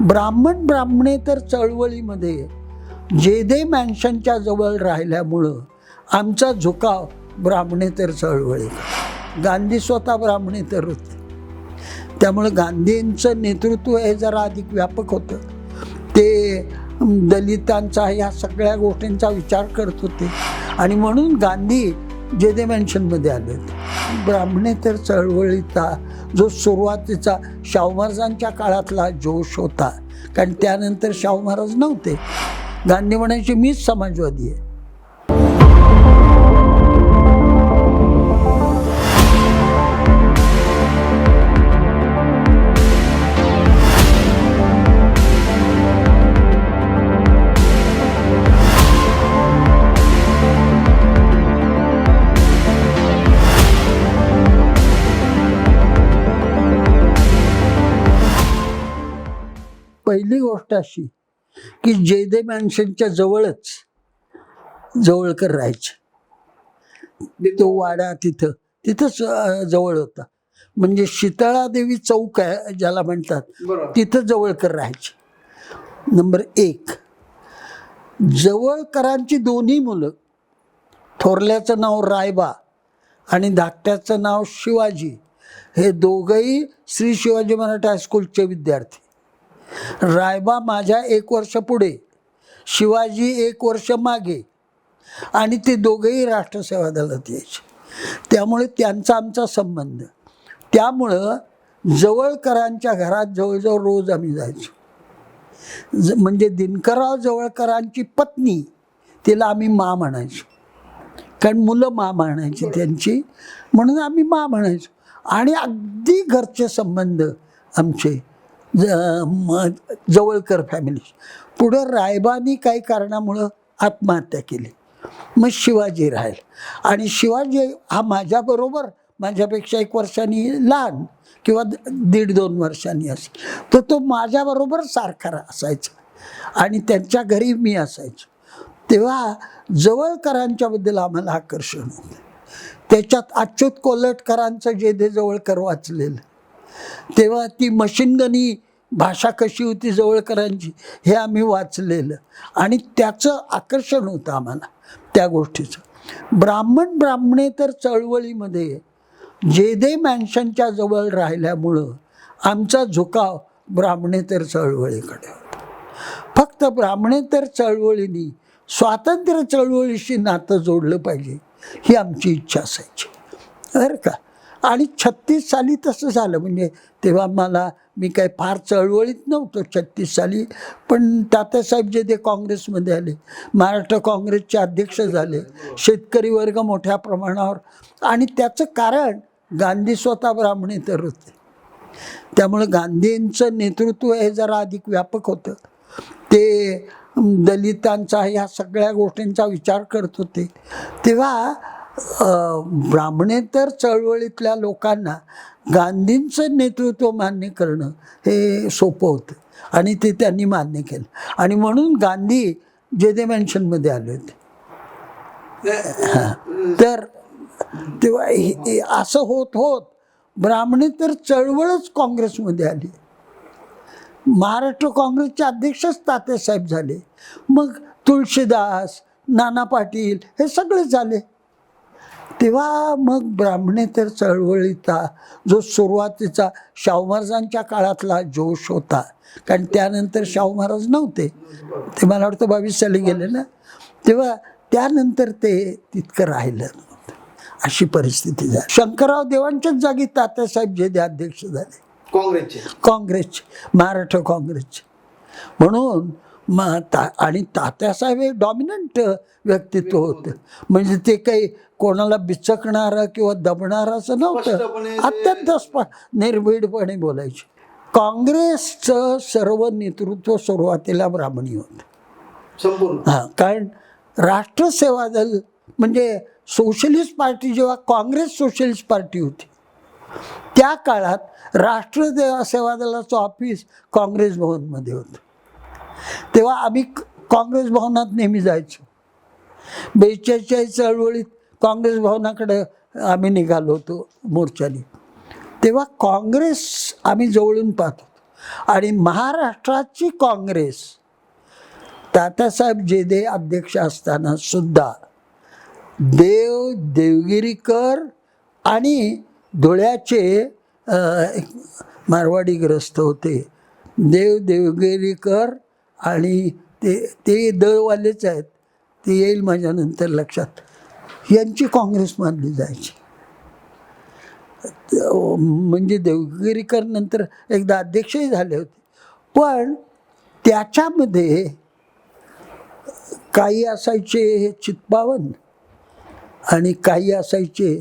ब्राह्मण ब्राह्मणेतर चळवळीमध्ये. जेदे मॅन्शनच्या जवळ राहिल्यामुळं आमचा झुकाव ब्राह्मणेतर चळवळी. गांधी स्वतः ब्राह्मणेतर होते त्यामुळं गांधींचं नेतृत्व हे जरा अधिक व्यापक होतं. ते दलितांचा ह्या सगळ्या गोष्टींचा विचार करत होते. आणि म्हणून गांधी जेदे मॅन्शनमध्ये आले होते ब्राह्मणेतर चळवळीचा जो सुरुवातीचा शाहू महाराजांच्या काळातला जोश होता. कारण त्यानंतर शाहू महाराज नव्हते. गांधी म्हणायचे मीच समाजवादी आहे. पहिली गोष्ट अशी की जयदेव मॅन्शनच्या जवळच जवळकर राहायचे. तो वाडा तिथं तिथंच जवळ होता. म्हणजे शीतळादेवी चौक आहे ज्याला म्हणतात. तिथं जवळकर राहायचे. नंबर एक जवळकरांची दोन्ही मुलं थोरल्याचं नाव रायबा आणि धाकट्याचं नाव शिवाजी हे दोघंही श्री शिवाजी मराठा हायस्कूलचे विद्यार्थी. रायबा माझ्या एक वर्ष पुढे शिवाजी एक वर्ष मागे आणि ते दोघेही राष्ट्रसेवा दलात यायचे. त्यामुळे त्यांचा आमचा संबंध. त्यामुळं जवळकरांच्या घरात जवळजवळ रोज आम्ही जायचो. ज म्हणजे दिनकरराव जवळकरांची पत्नी तिला आम्ही मा म्हणायचो. कारण मुलं मा म्हणायची त्यांची. म्हणून आम्ही मा म्हणायचो. आणि अगदी घरचे संबंध आमचे ज जवळकर फॅमिली पुढं रायबानी काही कारणामुळं आत्महत्या केली. मग शिवाजी राहील. आणि शिवाजी हा माझ्याबरोबर माझ्यापेक्षा एक वर्षांनी लहान किंवा द- दीड दोन वर्षांनी असेल. तर तो माझ्याबरोबर सारखा असायचा. आणि त्यांच्या घरी मी असायचो. तेव्हा जवळकरांच्याबद्दल आम्हाला आकर्षण होतं. त्याच्यात अच्युत कोल्हटकरांचं जे दे जवळकर वाचलेलं. तेव्हा ती मशीनगनी भाषा कशी होती जवळकरांची हे आम्ही वाचलेलं. आणि त्याचं आकर्षण होतं आम्हाला त्या गोष्टीचं. ब्राह्मण ब्राह्मणेतर चळवळीमध्ये जेदे मॅन्शनच्या जवळ राहिल्यामुळं आमचा झुकाव ब्राह्मणेतर चळवळीकडे होता. फक्त ब्राह्मणेतर चळवळीनी स्वातंत्र्य चळवळीशी नातं जोडलं पाहिजे ही आमची इच्छा असायची. बरं का? आणि छत्तीस साली तसं झालं. म्हणजे तेव्हा मला मी काही फार चळवळीत नव्हतो छत्तीस साली पण तात्यासाहेब जे ते काँग्रेसमध्ये आले महाराष्ट्र काँग्रेसचे अध्यक्ष झाले शेतकरी वर्ग मोठ्या प्रमाणावर. आणि त्याचं कारण गांधी स्वतः ब्राह्मणेतर होते. त्यामुळं गांधींचं नेतृत्व हे जरा अधिक व्यापक होतं. ते दलितांचा ह्या सगळ्या गोष्टींचा विचार करत होते. तेव्हा ब्राह्मणेतर चळवळीतल्या लोकांना गांधींचं नेतृत्व मान्य करणं हे सोपं होतं. आणि ते त्यांनी मान्य केलं. आणि म्हणून गांधी जे दे मॅन्शनमध्ये आले होते. तर तेव्हा हे- असं होत होत ब्राह्मणे तर चळवळच काँग्रेसमध्ये आली. महाराष्ट्र काँग्रेसचे अध्यक्षच तात्यासाहेब झाले. मग तुळशीदास नाना पाटील हे सगळे झाले. तेव्हा मग ब्राह्मणेतर चळवळीचा जो सुरुवातीचा शाहू महाराजांच्या काळातला जोश होता. कारण त्यानंतर शाहू महाराज नव्हते. ते मला वाटतं बावीस साली गेले ना. तेव्हा त्यानंतर ते तितकं राहिलं अशी परिस्थिती झाली. शंकरराव देवांच्याच जागी तात्यासाहेब जे ते अध्यक्ष झाले. काँग्रेसचे. काँग्रेसचे. महाराष्ट्र काँग्रेसचे. म्हणून म ता आणि तात्यासाहेब हे डॉमिनंट व्यक्तित्व होतं. म्हणजे ते काही कोणाला बिचकणारं किंवा दबणारं असं नव्हतं. अत्यंत स्प निर्भीडपणे बोलायचे. काँग्रेसचं सर्व नेतृत्व सुरुवातीला ब्राह्मणी होतं. संपूर्ण. हां कारण राष्ट्रसेवा दल म्हणजे सोशलिस्ट पार्टी जेव्हा काँग्रेस सोशलिस्ट पार्टी होती त्या काळात राष्ट्र सेवा दलाचं ऑफिस काँग्रेस भवनमध्ये होतं. तेव्हा आम्ही काँग्रेस भवनात नेहमी जायचो. बेचाळीस चळवळीत काँग्रेस भवनाकडे आम्ही निघालो होतो मोर्चाने. तेव्हा काँग्रेस आम्ही जवळून पाहतो आणि महाराष्ट्राची काँग्रेस तात्यासाहेब जेदे अध्यक्ष असताना सुद्धा देव देवगिरीकर आणि धुळ्याचे मारवाडी ग्रस्त होते. देव देवगिरीकर आणि ते ते दळवालेच आहेत. ते येईल माझ्या नंतर लक्षात. यांची काँग्रेस मानली जायची. म्हणजे देवगिरीकर नंतर एकदा अध्यक्षही झाले होते. पण त्याच्यामध्ये काही असायचे चित्पावन आणि काही असायचे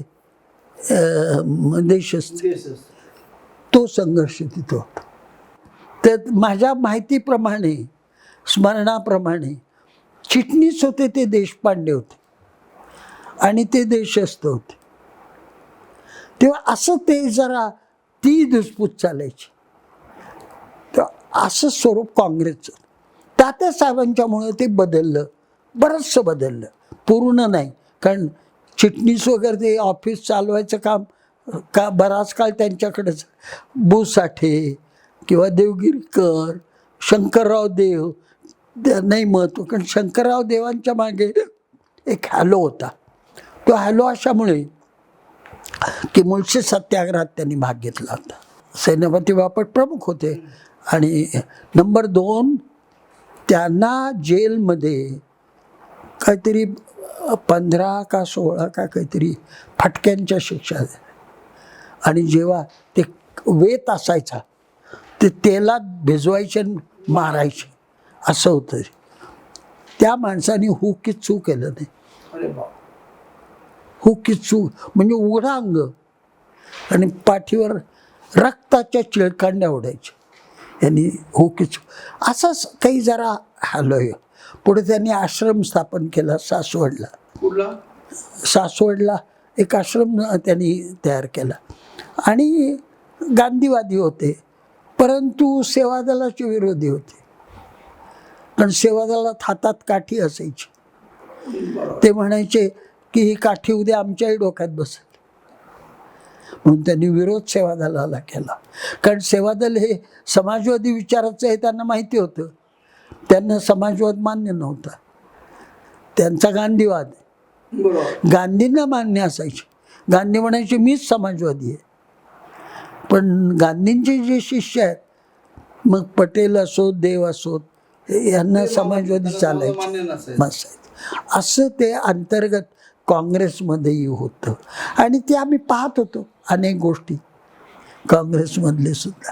देशस्थ देश असतो. तो संघर्ष तिथं होता. तर माझ्या माहितीप्रमाणे स्मरणाप्रमाणे चिटणीस होते ते देशपांडे होते. आणि ते देशस्थ होते. तेव्हा असं ते जरा ती धुसपूस चालायची. तर असं स्वरूप काँग्रेसचं. तात्यासाहेबांच्यामुळं ते बदललं. बरंचसं बदललं. पूर्ण नाही. कारण चिटणीस वगैरे ते ऑफिस चालवायचं काम का बराच काळ त्यांच्याकडेच. बुसाठे किंवा देवगिरीकर शंकरराव देव नाही महत्त्व कारण शंकरराव देवांच्या मागे एक हॅलो होता. तो हॅलो अशामुळे की मुळशी सत्याग्रहात त्यांनी भाग घेतला होता. सेनापती बापट प्रमुख होते. आणि नंबर दोन त्यांना जेलमध्ये काहीतरी पंधरा का सोळा का काहीतरी फटक्यांच्या शिक्षा झाल्या आणि जेव्हा ते वेत असायचा ते तेलात भिजवायचे आणि मारायचे. असं होतं त्या माणसाने हु किच्चू केलं नाही. हो किच्चू म्हणजे उघडा अंग. आणि पाठीवर रक्ताच्या चिळकांड्या उडायच्या यांनी हो किच्चू असंच काही जरा हलोय पुढे त्यांनी आश्रम स्थापन केला सासवडला. सासवडला एक आश्रम त्यांनी तयार केला. आणि गांधीवादी होते. परंतु सेवादलाचे विरोधी होते. कारण सेवादलात हातात काठी असायची. ते म्हणायचे की ही काठी उद्या आमच्याही डोक्यात बसेल. म्हणून त्यांनी विरोध सेवादलाला केला. कारण सेवादल हे समाजवादी विचाराचं हे त्यांना माहिती होतं. त्यांना समाजवाद मान्य नव्हता. त्यांचा गांधीवाद गांधींना मान्य असायचे. गांधी म्हणायचे मीच समाजवादी आहे. पण गांधींचे जे शिष्य आहेत मग पटेल असोत देव असोत यांना समाजवादी चालायचे. बसायचं असं ते अंतर्गत काँग्रेसमध्येही होतं. आणि ते आम्ही पाहत होतो अनेक गोष्टी. काँग्रेसमधले सुद्धा.